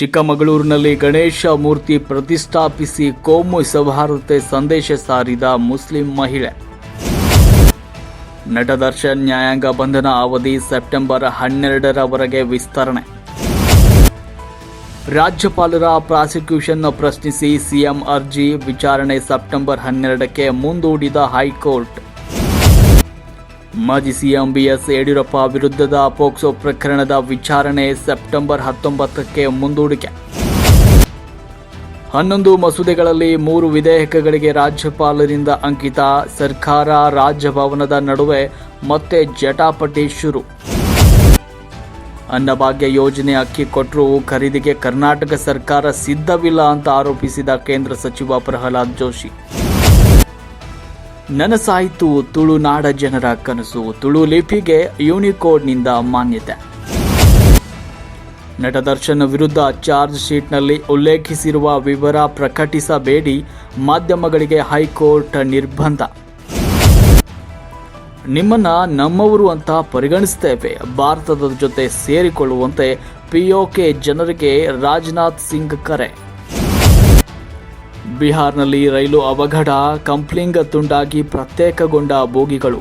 ಚಿಕ್ಕಮಗಳೂರಿನಲ್ಲಿ ಗಣೇಶ ಮೂರ್ತಿ ಪ್ರತಿಷ್ಠಾಪಿಸಿ ಕೋಮು ಸೌಹಾರ್ದತೆ ಸಂದೇಶ ಸಾರಿದ ಮುಸ್ಲಿಂ ಮಹಿಳೆ. ನಟ ದರ್ಶನ್ ನ್ಯಾಯಾಂಗ ಬಂಧನ ಅವಧಿ ಸೆಪ್ಟೆಂಬರ್ ಹನ್ನೆರಡರವರೆಗೆ ವಿಸ್ತರಣೆ. ರಾಜ್ಯಪಾಲರ ಪ್ರಾಸಿಕ್ಯೂಷನ್ ಪ್ರಶ್ನಿಸಿ ಸಿಎಂ ಅರ್ಜಿ ವಿಚಾರಣೆ ಸೆಪ್ಟೆಂಬರ್ ಹನ್ನೆರಡಕ್ಕೆ ಮುಂದೂಡಿದ ಹೈಕೋರ್ಟ್. ಮಾಜಿ ಸಿಎಂ ಬಿಎಸ್ ಯಡಿಯೂರಪ್ಪ ವಿರುದ್ಧದ ಪೋಕ್ಸೋ ಪ್ರಕರಣದ ವಿಚಾರಣೆ ಸೆಪ್ಟೆಂಬರ್ ಹತ್ತೊಂಬತ್ತಕ್ಕೆ ಮುಂದೂಡಿಕೆ. ಹನ್ನೊಂದು ಮಸೂದೆಗಳಲ್ಲಿ ಮೂರು ವಿಧೇಯಕಗಳಿಗೆ ರಾಜ್ಯಪಾಲರಿಂದ ಅಂಕಿತ, ಸರ್ಕಾರ ರಾಜಭವನದ ನಡುವೆ ಮತ್ತೆ ಜಟಾಪಟಿ ಶುರು. ಅನ್ನಭಾಗ್ಯ ಯೋಜನೆ ಅಕ್ಕಿ ಕೊಟ್ಟರೂ ಖರೀದಿಗೆ ಕರ್ನಾಟಕ ಸರ್ಕಾರ ಸಿದ್ಧವಿಲ್ಲ ಅಂತ ಆರೋಪಿಸಿದ ಕೇಂದ್ರ ಸಚಿವ ಪ್ರಹ್ಲಾದ್ ಜೋಶಿ. ನನಸಾಯಿತು ತುಳುನಾಡ ಜನರ ಕನಸು. ತುಳು ಲಿಪಿಗೆ ಯೂನಿಕೋಡ್ನಿಂದ ಮಾನ್ಯತೆ. ನಟ ದರ್ಶನ್ ವಿರುದ್ಧ ಚಾರ್ಜ್ ಶೀಟ್ನಲ್ಲಿ ಉಲ್ಲೇಖಿಸಿರುವ ವಿವರ ಪ್ರಕಟಿಸಬೇಡಿ. ಮಾಧ್ಯಮಗಳಿಗೆ ಹೈಕೋರ್ಟ್ ನಿರ್ಬಂಧ. ನಿಮ್ಮನ್ನ ನಮ್ಮವರು ಅಂತ ಪರಿಗಣಿಸ್ತೇವೆ. ಭಾರತದ ಜೊತೆ ಸೇರಿಕೊಳ್ಳುವಂತೆ ಪಿಒಕೆ ಜನರಿಗೆ ರಾಜನಾಥ್ ಸಿಂಗ್ ಕರೆ. ಬಿಹಾರ್ನಲ್ಲಿ ರೈಲು ಅವಘಡ ಕಂಪ್ಲಿಂಗ್ ತುಂಡಾಗಿ ಪ್ರತ್ಯೇಕಗೊಂಡ ಬೋಗಿಗಳು.